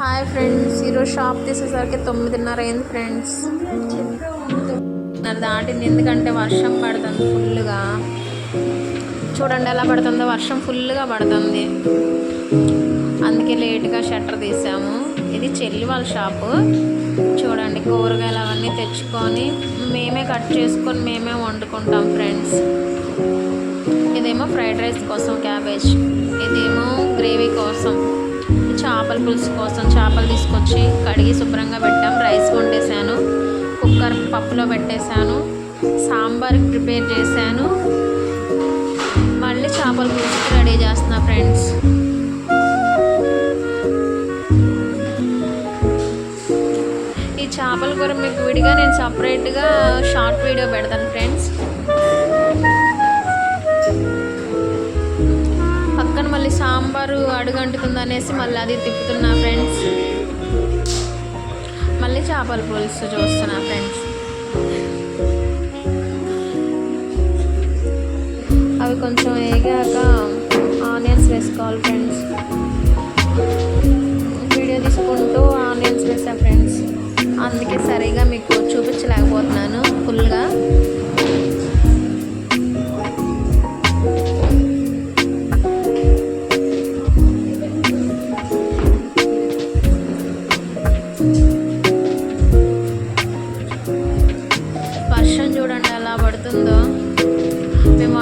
Hi friends ఈరోజు shop తీసేసరికి తొమ్మిదిన్నర అయింది ఫ్రెండ్స్. అది దాటింది ఎందుకంటే వర్షం పడుతుంది ఫుల్గా చూడండి ఎలా పడుతుందో వర్షం ఫుల్గా పడుతుంది. అందుకే లేట్గా షట్టర్ తీసాము. ఇది చెల్లి వాళ్ళ షాపు. చూడండి కూరగాయలు అవన్నీ తెచ్చుకొని మేమే కట్ చేసుకొని మేమే వండుకుంటాం ఫ్రెండ్స్. ఇదేమో ఫ్రైడ్ రైస్ కోసం క్యాబేజ్. ఇదేమో గ్రేవీ కోసం. చేపల పులుసు కోసం చేపలు తీసుకొచ్చి కడిగి శుభ్రంగా పెట్టాం. రైస్ వండేసాను కుక్కర్ పప్పులో పెట్టేశాను. సాంబార్ ప్రిపేర్ చేశాను. మళ్ళీ చేపల పులుసుకి రెడీ చేస్తున్నా ఫ్రెండ్స్. ఈ చేపల కూర మీకు విడిగా నేను సపరేట్గా షార్ట్ వీడియో పెడతాను ఫ్రెండ్స్. సాంబారు అడుగంటుతుందనేసి మళ్ళీ అది తిప్పుతున్నా ఫ్రెండ్స్. మళ్ళీ చేపల పులుసు చూస్తున్నా ఫ్రెండ్స్. అవి కొంచెం వేగాక ఆనియన్స్ వేసుకోవాలి ఫ్రెండ్స్.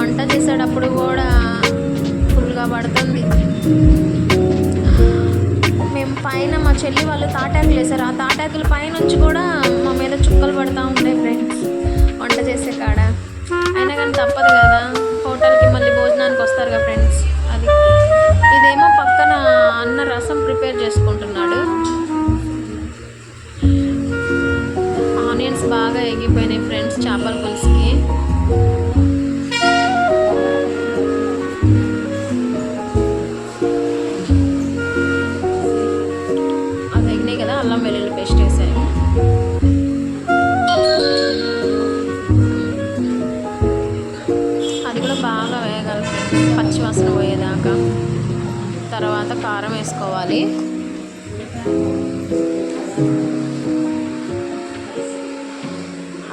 వంట చేసేటప్పుడు కూడా ఫుల్గా పడుతుంది. మేము పైన మా చెల్లి వాళ్ళు తాటాకులు వేసారు ఆ తాటాకుల పైనుంచి కూడా మా మీద చుక్కలు పడుతూ ఉంటాయి ఫ్రెండ్స్ తర్వాత కారం వేసుకోవాలి.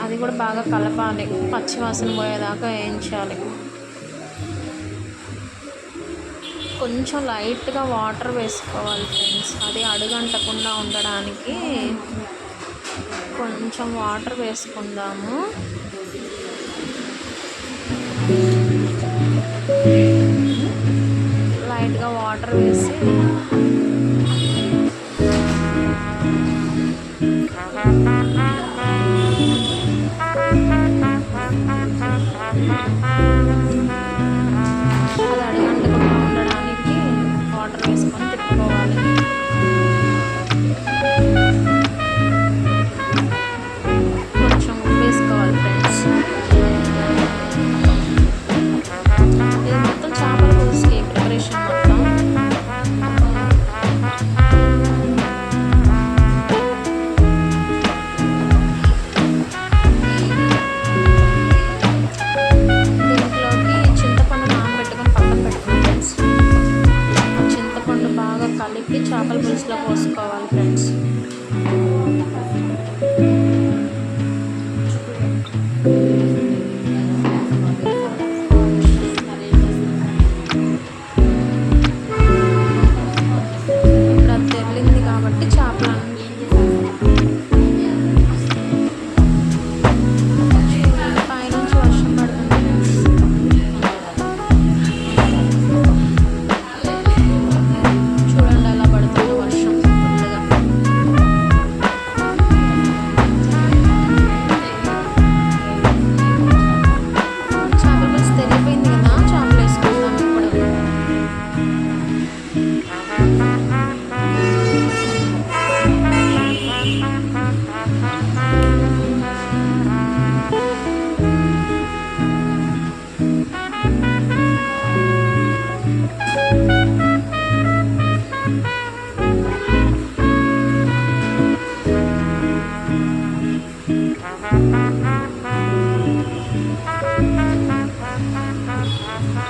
అది కూడా బాగా కలపాలి. పచ్చివాసన పోయేదాకా వేయించాలి. కొంచెం లైట్గా వాటర్ వేసుకోవాలి ఫ్రెండ్స్. అది అడుగంటకుండా ఉండడానికి కొంచెం వాటర్ వేసుకుందాము. వాటర్ వేసి కలిపి చేపల పులుసులో పోసుకోవాలి ఫ్రెండ్స్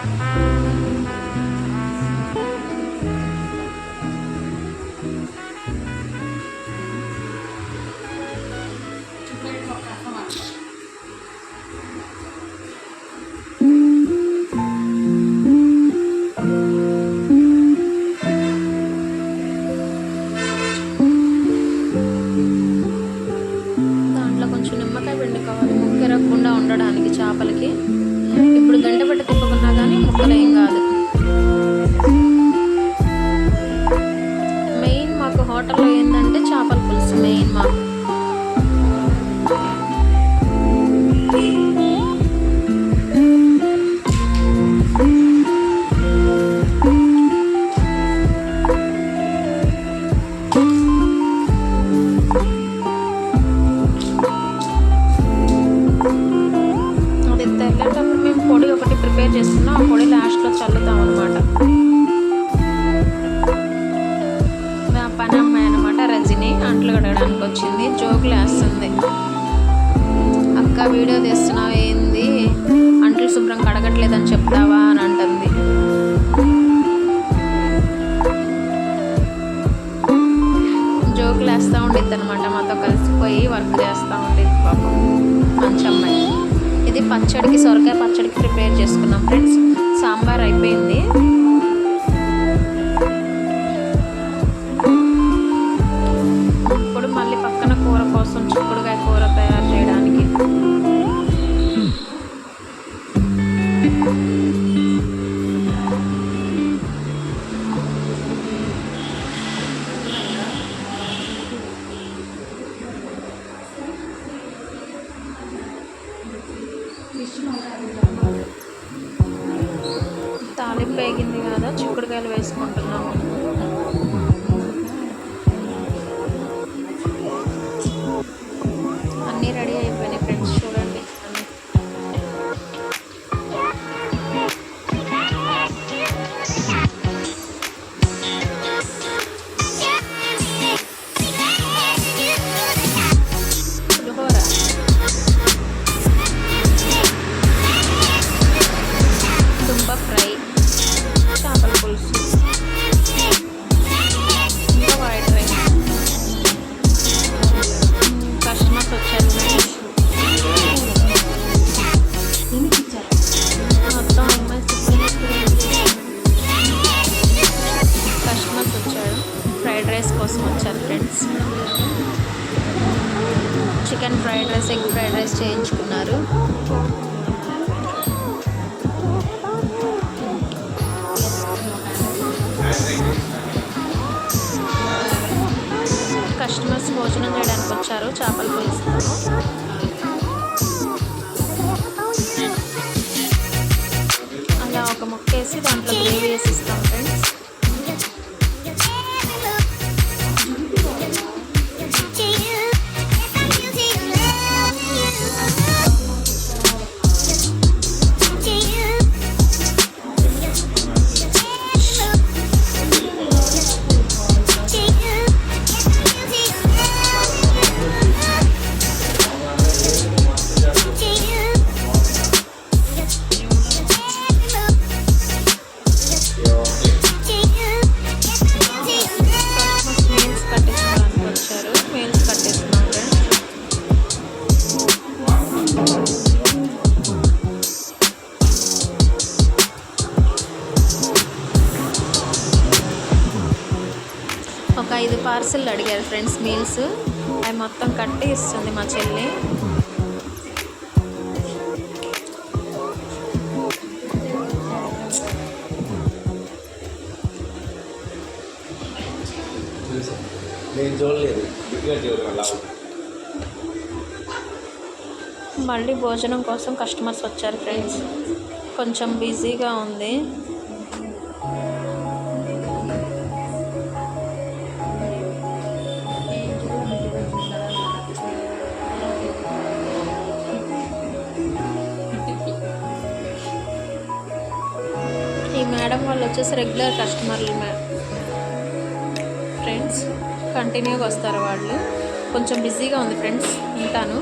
Música అంట్లు కడగట్లేదని చెప్తావా అని అంటుంది. జోకులు వేస్తూ ఉండిద్ది అనమాట మాతో కలిసిపోయి వర్క్ చేస్తూ ఉండిద్ది పాపం మంచి అమ్మాయి ఇది పచ్చడికి సొరకాయ పచ్చడికి ప్రిపేర్ చేసుకున్నాం ఫ్రెండ్స్. సాంబార్ అయిపోయింది. చిక్కుడుకాయలు వేసుకుంటున్నాము. అన్నీ ready fried friends chicken fried rice egg fried rice చేయించుకున్నారు. కస్టమర్స్ భోజనం చేయడానికి వచ్చారు చేపలు పులుసుతో అలా ఒక ముక్క వేసి దాంట్లో గ్రేవీ వేసి ఇస్తాం ఐదు పార్సిల్ అడిగారు ఫ్రెండ్స్ మీల్స్. అవి మొత్తం కట్టి ఇస్తుంది మా చెల్లి. మళ్ళీ భోజనం కోసం కస్టమర్స్ వచ్చారు ఫ్రెండ్స్. కొంచెం బిజీగా ఉంది. వచ్చేసి రెగ్యులర్ కస్టమర్లు మే ఫ్రెండ్స్ కంటిన్యూగా వస్తారు వాళ్ళు. కొంచెం బిజీగా ఉంది ఫ్రెండ్స్ ఉంటాను.